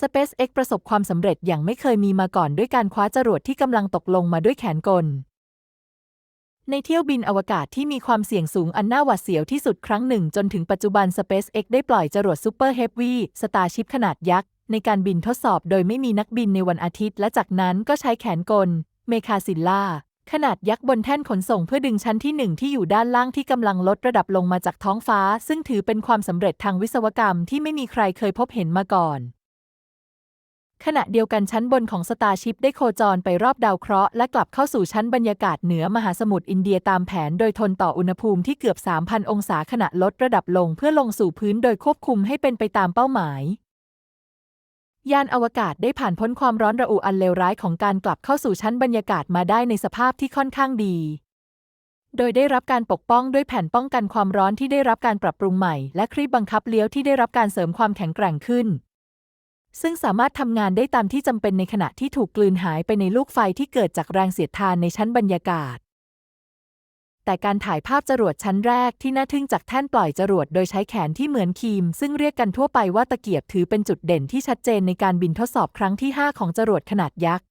SpaceX ประสบความสำเร็จอย่างไม่เคยมีมาก่อนด้วยการคว้าจรวดที่กำลังตกลงมาด้วยแขนกล ในเที่ยวบินอวกาศที่มีความเสี่ยงสูงอันน่าหวาดเสียวที่สุดครั้งหนึ่ง จนถึงปัจจุบัน SpaceX ได้ปล่อยจรวด Super Heavy Starship ขนาดยักษ์ในการบินทดสอบโดยไม่มีนักบินในวันอาทิตย์ และจากนั้นก็ใช้แขนกล เมคาซิลล่าขนาดยักษ์บนแท่นขนส่งเพื่อดึงชั้นที่หนึ่งที่อยู่ด้านล่างที่กำลังลดระดับลงมาจากท้องฟ้า ซึ่งถือเป็นความสำเร็จทางวิศวกรรมที่ไม่มีใครเคยพบเห็นมาก่อน ขณะเดียวกันชั้นบนของสตาร์ชิพได้โคจรไปรอบดาวเคราะห์และกลับเข้าสู่ชั้นบรรยากาศเหนือมหาสมุทรอินเดียตามแผนโดยทนต่ออุณหภูมิที่เกือบ 3,000 องศาขณะลดระดับลงเพื่อลงสู่พื้นโดยควบคุมให้เป็นไปตามเป้าหมาย ยานอวกาศได้ผ่านพ้นความร้อนระอุอันเลวร้ายของการกลับเข้าสู่ชั้นบรรยากาศมาได้ในสภาพที่ค่อนข้างดีโดยได้รับการปกป้องด้วยแผ่นป้องกันความร้อนที่ได้รับการปรับปรุงใหม่ และครีบบังคับเลี้ยวที่ได้รับการเสริมความแข็งแกร่งขึ้น ซึ่งสามารถทำงานได้ตามที่จำเป็นในขณะที่ถูกกลืนหายไปในลูกไฟที่เกิดจากแรงเสียดทานในชั้นบรรยากาศ แต่การถ่ายภาพจรวดชั้นแรกที่น่าทึ่งจากแท่นปล่อยจรวดโดยใช้แขนที่เหมือนครีม ซึ่งเรียกกันทั่วไปว่าตะเกียบถือเป็นจุดเด่นที่ชัดเจนในการบินทดสอบครั้งที่ 5 ของจรวดขนาดยักษ์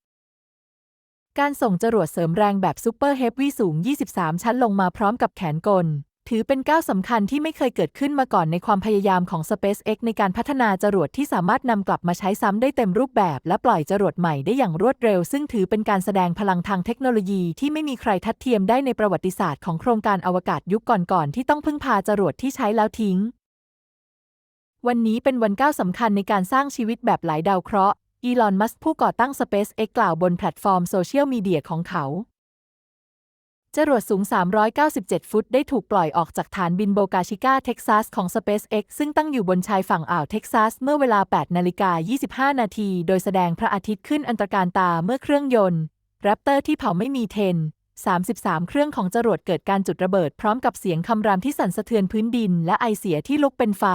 การส่งจรวดเสริมแรงแบบซูเปอร์เฮฟวี่สูง 23 ชั้นลงมาพร้อมกับแขนกล ถือเป็นก้าวสำคัญที่ไม่เคยเกิดขึ้นมาก่อนในความพยายามของ SpaceX ในการพัฒนาจรวดที่สามารถนำกลับมาใช้ซ้ำได้เต็มรูปแบบ และปล่อยจรวดใหม่ได้อย่างรวดเร็ว ซึ่งถือเป็นการแสดงพลังทางเทคโนโลยีที่ไม่มีใครทัดเทียมได้ในประวัติศาสตร์ของโครงการอวกาศยุคก่อนๆที่ต้องพึ่งพาจรวดที่ใช้แล้วทิ้ง วันนี้เป็นวันก้าวสำคัญในการสร้างชีวิตแบบหลายดาวเคราะห์อีลอน มัสก์ผู้ก่อตั้ง SpaceX กล่าวบนแพลตฟอร์มโซเชียลมีเดียของเขา จรวดสูง 397 ฟุต ได้ถูกปล่อยออกจากฐานบินโบกาชิก้าเท็กซัสของ SpaceX ซึ่งตั้งอยู่บนชายฝั่งอ่าวเท็กซัส เมื่อเวลา 8 นาฬิกา 25 นาที โดยแสดงพระอาทิตย์ขึ้นอันตรการตาเมื่อเครื่องยนต์แรปเตอร์ที่เผาไม่มีเทน 33 เครื่องของจรวดเกิดการจุดระเบิดพร้อมกับเสียงคำรามที่สั่นสะเทือนพื้นดิน และไอเสียที่ลุกเป็นไฟ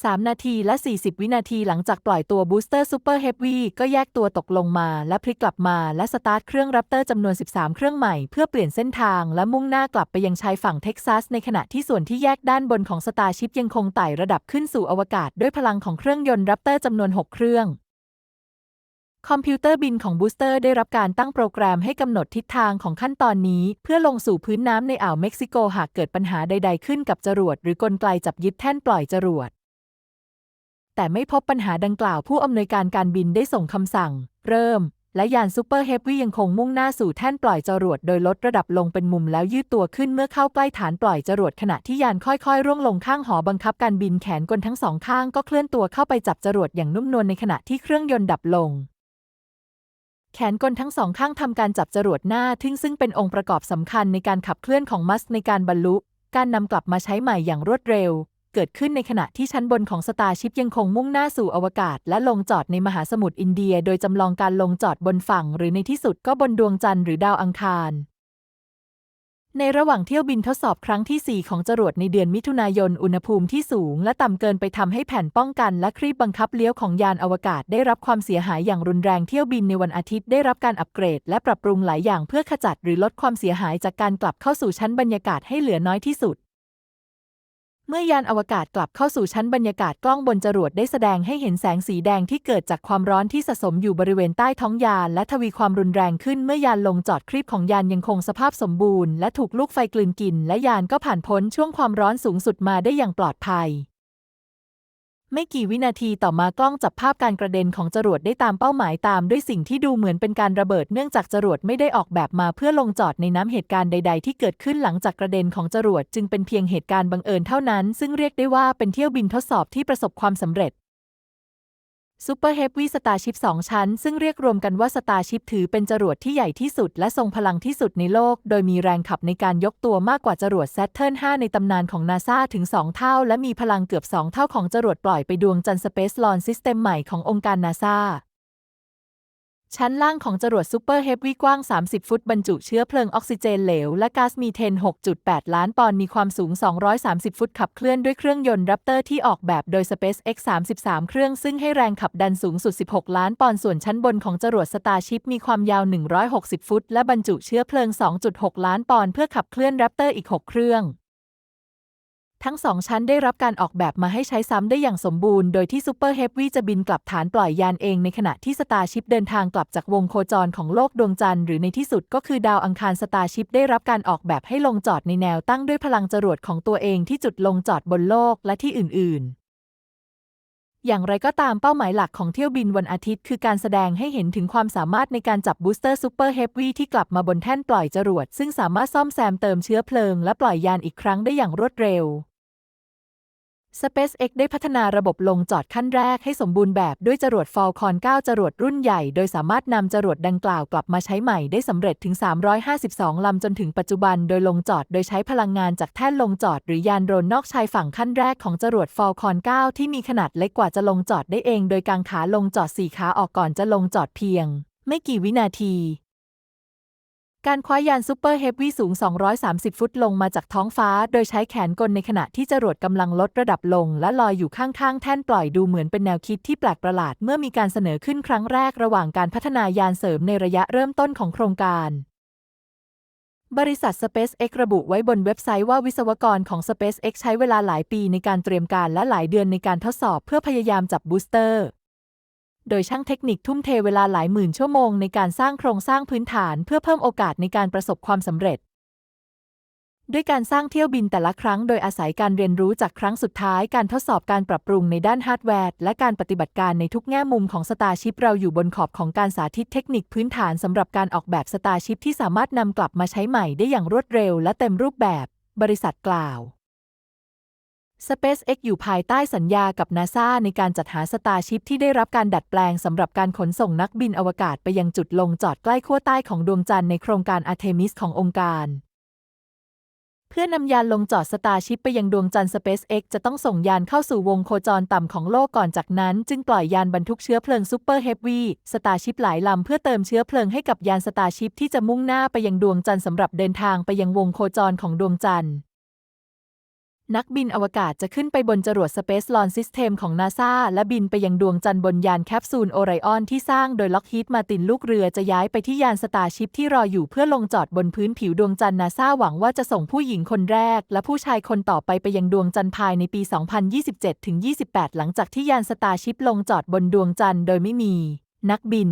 3 นาทีและ 40 วินาทีหลังจากปล่อยตัวบูสเตอร์ซูเปอร์เฮฟวี่ก็แยกตัวตกลงมาและพลิกกลับมาและสตาร์ทเครื่องรับเตอร์จำนวน 13 เครื่องใหม่เพื่อเปลี่ยนเส้นทางและมุ่งหน้ากลับไปยังชายฝั่งเท็กซัสในขณะที่ส่วนที่แยกด้านบนของสตาร์ชิพยังคงไต่ระดับขึ้นสู่อวกาศด้วยพลังของเครื่องยนต์รับเตอร์จำนวน 6 เครื่องคอมพิวเตอร์บินของบูสเตอร์ได้รับการตั้งโปรแกรมให้กำหนดทิศทางของขั้นตอนนี้ เพื่อลงสู่พื้นน้ำในอ่าวเม็กซิโกหากเกิดปัญหาใด ๆ ขึ้นกับจรวดหรือกลไกจับยึดแท่นปล่อยจรวด แต่ไม่พบปัญหาดังกล่าวผู้อำนวยการการบินได้ส่งคำสั่ง เริ่ม และยานซูเปอร์เฮฟวี่ยังคงมุ่งหน้าสู่แท่นปล่อยจรวดโดยลดระดับลงเป็นมุมแล้วยืดตัวขึ้นเมื่อเข้าใกล้ฐานปล่อยจรวดขณะที่ยานค่อยๆ ร่วงลงข้างหอบังคับการบินแขนกลทั้งสองข้างก็เคลื่อนตัวเข้าไปจับจรวดอย่างนุ่มนวลในขณะที่เครื่องยนต์ดับลงแขนกลทั้งสองข้างทำการจับจรวดหน้าทึ่งซึ่งเป็นองค์ประกอบสำคัญในการขับเคลื่อนของมัสในการบรรลุ การนำกลับมาใช้ใหม่อย่างรวดเร็ว เกิดขึ้นในขณะที่ชั้นบนของสตาร์ชิพยังคงมุ่งหน้าสู่อวกาศ และลงจอดในมหาสมุทรอินเดีย โดยจำลองการลงจอดบนฝั่ง หรือในที่สุดก็บนดวงจันทร์หรือดาวอังคาร ในระหว่างเที่ยวบินทดสอบครั้งที่ 4 ของจรวดในเดือนมิถุนายนอุณหภูมิที่สูง และต่ำเกินไปทำให้แผ่นป้องกันและครีบบังคับเลี้ยวของยานอวกาศได้รับความเสียหายอย่างรุนแรงเที่ยวบินในวันอาทิตย์ได้รับการอัปเกรด และปรับปรุงหลายอย่างเพื่อขจัดหรือลดความเสียหายจากการกลับเข้าสู่ชั้นบรรยากาศให้เหลือน้อยที่สุด เมื่อยานอวกาศกลับเข้าสู่ชั้นบรรยากาศกล้องบนจรวดได้แสดงให้เห็นแสงสีแดงที่เกิดจากความร้อนที่สะสมอยู่บริเวณใต้ท้องยาน และทวีความรุนแรงขึ้นเมื่อยานลงจอดครีปของยานยังคงสภาพสมบูรณ์และถูกลูกไฟกลืนกิน และยานก็ผ่านพ้นช่วงความร้อนสูงสุดมาได้อย่างปลอดภัย ไม่กี่วินาทีต่อมากล้องจับภาพการกระเด็นของจรวดได้ตามเป้าหมายตามด้วยสิ่งที่ดูเหมือนเป็นการระเบิดเนื่องจากจรวดไม่ได้ออกแบบมาเพื่อลงจอดในน้ำเหตุการณ์ใด ๆ ที่เกิดขึ้นหลังจากกระเด็นของจรวดจึงเป็นเพียงเหตุการณ์บังเอิญเท่านั้น ซึ่งเรียกได้ว่าเป็นเที่ยวบินทดสอบที่ประสบความสำเร็จ ซูเปอร์เฮฟวี่สตาร์ชิพ2ชั้น ซึ่งเรียกรวมกันว่าสตาร์ชิพถือเป็นจรวดที่ใหญ่ที่สุด และทรงพลังที่สุดในโลก โดยมีแรงขับในการยกตัวมากกว่าจรวด Saturn 5ในตำนานของนาซาถึง 2 เท่า และมีพลังเกือบ 2 เท่าของจรวดปล่อยไปดวงจันทร์สเปซลอนซิสเต็มใหม่ขององค์การนาซา ชั้นล่างของจรวดซูเปอร์เฮฟวี่กว้าง 30 ฟุตบรรจุเชื้อเพลิงออกซิเจนเหลว และก๊าซมีเทน 6.8 ล้านปอนด์มีความสูง 230 ฟุตขับเคลื่อนด้วยเครื่องยนต์ Raptor ที่ออกแบบโดย SpaceX 33 เครื่องซึ่งให้แรงขับดันสูงสุด 16 ล้านปอนด์ส่วนชั้นบนของจรวด Starship มีความยาว 160 ฟุต และบรรจุเชื้อเพลิง 2.6 ล้านปอนด์เพื่อขับเคลื่อน Raptor อีก 6 เครื่อง ทั้งสองชั้นได้รับการออกแบบมาให้ใช้ซ้ำได้อย่างสมบูรณ์ โดยที่ซูเปอร์เฮฟวีจะบินกลับฐานปล่อยยานเองในขณะที่สตาร์ชิพเดินทางกลับจากวงโคจรของโลกดวงจันทร์หรือในที่สุดก็คือดาวอังคารสตาร์ชิพได้รับการออกแบบให้ลงจอดในแนวตั้งด้วยพลังจรวดของตัวเองที่จุดลงจอดบนโลกและที่อื่น ๆอย่างไรก็ตามเป้าหมายหลักของเที่ยวบินวันอาทิตย์ คือการแสดงให้เห็นถึงความสามารถในการจับบูสเตอร์ซูเปอร์เฮฟวีที่กลับมาบนแท่นปล่อยจรวด ซึ่งสามารถซ่อมแซมเติมเชื้อเพลิงและปล่อยยานอีกครั้งได้อย่างรวดเร็ว SpaceX ได้พัฒนาระบบลงจอดขั้นแรกให้สมบูรณ์แบบด้วยจรวด Falcon 9 จรวดรุ่นใหญ่ โดยสามารถนำจรวดดังกล่าวกลับมาใช้ใหม่ได้สำเร็จถึง 352 ลำจนถึงปัจจุบัน โดยลงจอดโดยใช้พลังงานจากแท่นลงจอดหรือยานโดรนนอกชายฝั่งขั้นแรกของจรวด Falcon 9 ที่มีขนาดเล็กกว่าจะลงจอดได้เอง โดยกางขาลงจอดสี่ขาออกก่อนจะลงจอดเพียง ไม่กี่วินาที การคว้ายานซูเปอร์เฮฟวี่สูง 230 ฟุตลงมาจากท้องฟ้า โดยใช้แขนกลในขณะที่จรวดกำลังลดระดับลง และลอยอยู่ข้างๆ แท่นปล่อยดูเหมือนเป็นแนวคิดที่แปลกประหลาด เมื่อมีการเสนอขึ้นครั้งแรกระหว่างการพัฒนายานเสริมในระยะเริ่มต้นของโครงการบริษัท SpaceX ระบุไว้บนเว็บไซต์ว่าวิศวกรของ SpaceX ใช้เวลาหลายปีในการเตรียมการและหลายเดือนในการทดสอบเพื่อพยายามจับบูสเตอร์ โดยช่างเทคนิคทุ่มเทเวลาหลายหมื่นชั่วโมงในการสร้างโครงสร้างพื้นฐานเพื่อเพิ่มโอกาสในการประสบความสำเร็จ ด้วยการสร้างเที่ยวบินแต่ละครั้งโดยอาศัยการเรียนรู้จากครั้งสุดท้ายการทดสอบการปรับปรุงในด้านฮาร์ดแวร์และการปฏิบัติการในทุกแง่มุมของสตาร์ชิพเราอยู่บนขอบของการสาธิตเทคนิคพื้นฐานสำหรับการออกแบบสตาร์ชิพที่สามารถนำกลับมาใช้ใหม่ได้อย่างรวดเร็วและเต็มรูปแบบ บริษัทกล่าว SpaceX อยู่ภายใต้สัญญากับ NASA ในการจัดหาสตาร์ชิพที่ได้รับการดัดแปลงสำหรับการขนส่งนักบินอวกาศไปยังจุดลงจอดใกล้ขั้วใต้ของดวงจันทร์ในโครงการ Artemis ขององค์การ เพื่อนำยานลงจอดสตาร์ชิพไปยังดวงจันทร์ SpaceX จะต้องส่งยานเข้าสู่วงโคจรต่ำของโลกก่อนจากนั้น จึงปล่อยยานบรรทุกเชื้อเพลิงซูเปอร์เฮฟวีสตาร์ชิพหลายลำเพื่อเติมเชื้อเพลิงให้กับยานสตาร์ชิพที่จะมุ่งหน้าไปยังดวงจันทร์สำหรับเดินทางไปยังวงโคจรของดวงจันทร์ นักบินอวกาศจะขึ้นไปบนจรวด Space Launch System ของ NASA และบินไปยังดวงจันทร์บนยานแคปซูลโอไรออนที่สร้างโดยล็อกฮีดมาตินลูกเรือจะย้ายไปที่ยานสตาร์ชิพที่รออยู่เพื่อลงจอดบนพื้นผิวดวงจันทร์ NASA หวังว่าจะส่งผู้หญิงคนแรก และผู้ชายคนต่อไปไปยังดวงจันทร์ภายในปี 2027-28 หลังจากที่ยานสตาร์ชิพลงจอดบนดวงจันทร์โดยไม่มี นักบิน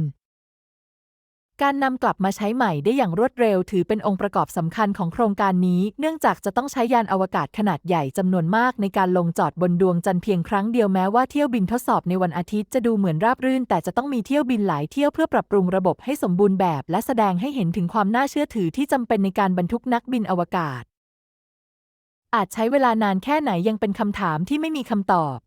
การนำกลับมาใช้ใหม่ได้อย่างรวดเร็วถือเป็นองค์ประกอบสำคัญของโครงการนี้ เนื่องจากจะต้องใช้ยานอวกาศขนาดใหญ่จำนวนมากในการลงจอดบนดวงจันทร์เพียงครั้งเดียวแม้ว่าเที่ยวบินทดสอบในวันอาทิตย์จะดูเหมือนราบรื่น แต่จะต้องมีเที่ยวบินหลายเที่ยวเพื่อปรับปรุงระบบให้สมบูรณ์แบบ และแสดงให้เห็นถึงความน่าเชื่อถือที่จำเป็นในการบรรทุกนักบินอวกาศ อาจใช้เวลานานแค่ไหนยังเป็นคำถามที่ไม่มีคำตอบ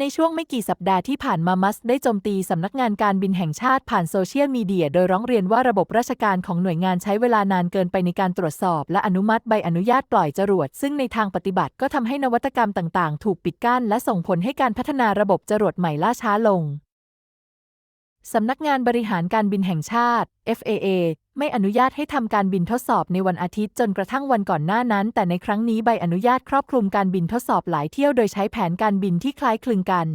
ในช่วงไม่กี่สัปดาห์ที่ผ่านมามัสได้โจมตีสำนักงานการบินแห่งชาติผ่านโซเชียลมีเดีย โดยร้องเรียนว่าระบบราชการของหน่วยงานใช้เวลานานเกินไปในการตรวจสอบ และอนุมัติใบอนุญาตปล่อยจรวด ซึ่งในทางปฏิบัติก็ทำให้นวัตกรรมต่างๆ ถูกปิดกั้น และส่งผลให้การพัฒนาระบบจรวดใหม่ล่าช้าลง สำนักงานบริหารการบินแห่งชาติ FAA ไม่อนุญาตให้ทำการบินทดสอบในวันอาทิตย์จนกระทั่งวันก่อนหน้านั้น แต่ในครั้งนี้ใบอนุญาตครอบคลุมการบินทดสอบหลายเที่ยวโดยใช้แผนการบินที่คล้ายคลึงกัน